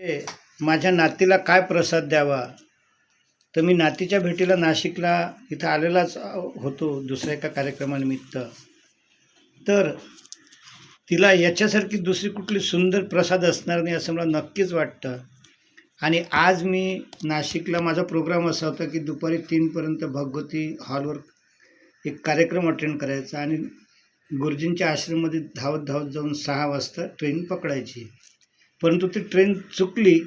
हे माझ्या नातीला काय प्रसाद द्यावा? तर मी नातीच्या भेटीला नाशिकला इथं आलेलाच होतो दुसऱ्या एका कार्यक्रमानिमित्त. तर तिला याच्यासारखी दुसरी कुठली सुंदर प्रसाद असणार नाही असं मला नक्कीच वाटतं. आणि आज मी नाशिकला माझा प्रोग्राम असा होता की दुपारी तीनपर्यंत भगवती हॉलवर एक कार्यक्रम अटेंड करायचा आणि गुरुजींच्या आश्रममध्ये धावत धावत जाऊन सहा वाजता ट्रेन पकडायची. परंतु ती ट्रेन चुकली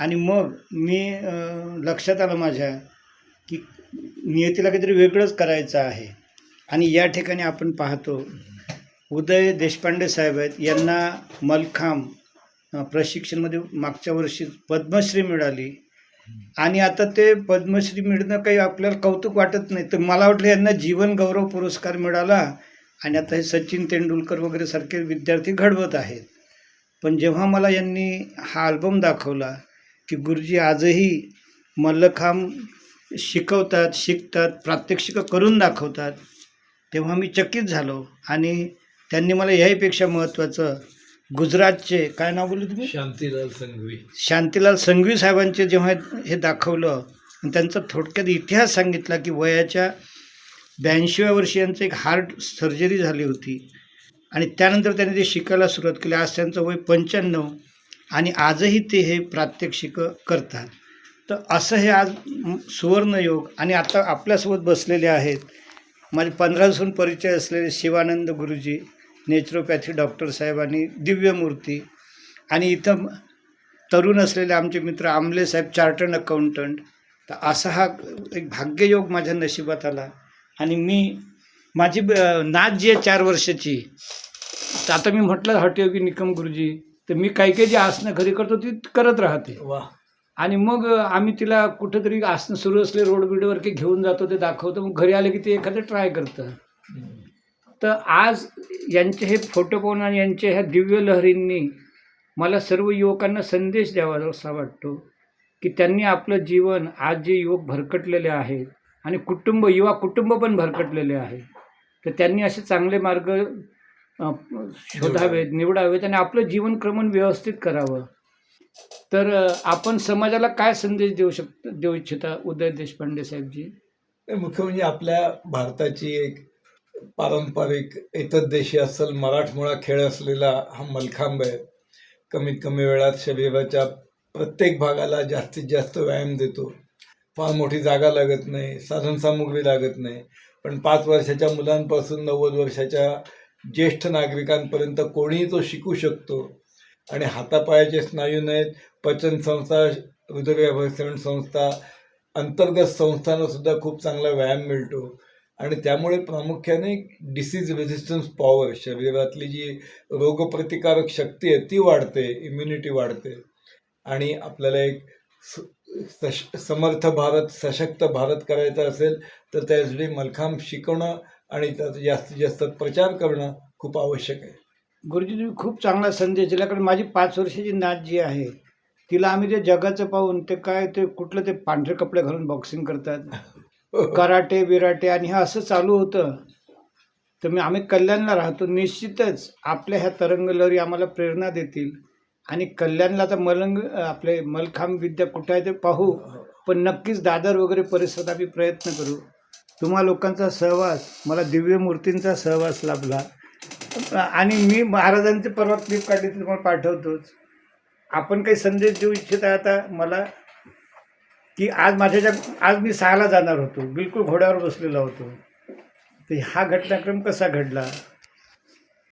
आणि मग मी लक्षात आलं माझ्या की नियतीला काहीतरी वेगळंच करायचं आहे. आणि या ठिकाणी आपण पाहतो उदय देशपांडे साहेब आहेत. यांना मलखांब प्रशिक्षणमध्ये मागच्या वर्षी पद्मश्री मिळाली. आणि आता ते पद्मश्री मिळणं काही आपल्याला कौतुक वाटत नाही. तर मला वाटलं यांना जीवन गौरव पुरस्कार मिळाला. आणि आता हे सचिन तेंडुलकर वगैरे सारखे विद्यार्थी घडवत आहेत. पण जेव्हा मला यांनी हा अल्बम दाखवला की गुरुजी आजही मल्लखांब शिकवतात शिकतात प्रात्यक्षिकं करून दाखवतात तेव्हा मी चकित झालो. आणि त्यांनी मला याहीपेक्षा महत्त्वाचं गुजरातचे काय नाव बोलले तुम्ही? शांतीलाल संघवी. शांतीलाल संघवी साहेबांचे जेव्हा हे दाखवलं आणि त्यांचा थोडक्यात इतिहास सांगितला की वयाच्या ब्याऐंशीव्या वर्षी यांचं एक हार्ट सर्जरी झाली होती. आणि त्यानंतर त्यांनी ते शिकायला सुरुवात केली आज त्यांचं वय पंच्याण्णव आणि आजही ते हे प्रात्यक्षिकं करतात. तर असं हे आज सुवर्णयोग आणि आता आपल्यासोबत बसलेले आहेत. माझे पंधरा दिवसून परिचय असलेले शिवानंद गुरुजी नेचरोपॅथी डॉक्टर साहेब आणि दिव्यमूर्ती आणि इथं तरुण असलेले आमचे मित्र आमले साहेब चार्टर्ड अकाउंटंट तर असा हा एक भाग्ययोग माझ्या नशिबात आला आणि मी माझी ब- नात जी आहे चार वर्षाची तर आता मी म्हटलं हटयोगी निकम गुरुजी. तर मी काही काही जी आसनं घरी करतो ती करत राहते. वा आणि मग आम्ही तिला कुठंतरी आसनं सुरू असले रोड बिडवर की घेऊन जातो ते दाखवतो. मग घरी आले की ते एखादं ट्राय करतं. तर आज यांचे हे फोटो पाहून आणि यांच्या ह्या दिव्य लहरींनी मला सर्व युवकांना संदेश द्यावा असा वाटतो की त्यांनी आपलं जीवन आज जे युवक भरकटलेले आहेत आणि कुटुंब युवा कुटुंब पण भरकटलेले आहे तर त्यांनी असे चांगले मार्ग शोधावेत निवडावेत आणि आपलं जीवनक्रमण व्यवस्थित करावं. तर आपण समाजाला काय संदेश देऊ शकतो देऊ इच्छिता? उदय देशपांडे साहेबजी. मुख्य म्हणजे आपल्या भारताची एक पारंपरिक एतद्देशी असल मराठमोळा खेळ असलेला हा मलखांब आहे. कमीत कमी वेळात शरीराच्या प्रत्येक भागाला जास्तीत जास्त व्यायाम देतो. फार मोठी जागा लागत नाही साधनसामुग्री लागत नाही. पण पाच वर्षाच्या मुलांपासून नव्वद वर्षाच्या ज्येष्ठ नागरिकांपर्यंत कोणीही तो शिकू शकतो. आणि हातापायाचे स्नायू नाहीत. पचन संस्था हृदयव्यवस्थापन संस्था अंतर्गत संस्थांना सुद्धा खूप चांगला व्यायाम मिळतो. आणि त्यामुळे प्रामुख्याने डिसीज रेझिस्टन्स पॉवर शरीरातली जी रोगप्रतिकारक शक्ती आहे ती वाढते इम्युनिटी वाढते. आणि आपल्याला एक स- सश समर्थ भारत सशक्त भारत करायचा असेल तर त्यासाठी मलखांब शिकवणं आणि त्याचा जास्तीत जास्त प्रचार करणं खूप आवश्यक आहे. गुरुजी तुम्ही खूप चांगला संदेश दिला कारण माझी पाच वर्षाची नात जी आहे तिला आम्ही ते जगाचं पाहून ते काय ते कुठलं ते पांढरे कपडे घालून बॉक्सिंग करतात कराटे बिराटे आणि हे असं चालू होतं. तर मी आम्ही कल्याणला राहतो. निश्चितच आपल्या ह्या तरंगलहरी आम्हाला प्रेरणा देतील. आणि कल्याणला आता मलंग आपले मलखांब विद्या कुठं आहे ते पाहू. पण नक्कीच दादर वगैरे परिसरात आम्ही प्रयत्न करू. तुम्हा लोकांचा सहवास मला दिव्य मूर्तींचा सहवास लाभला. आणि मी महाराजांचे परवा क्लिप काढली तुम्हाला पाठवतोच. आपण काही संदेश देऊ इच्छिता आता? मला की आज माझ्याच्या आज मी सहाला जाणार होतो. बिलकुल घोड्यावर बसलेला होतो. तर हा घटनाक्रम कसा घडला?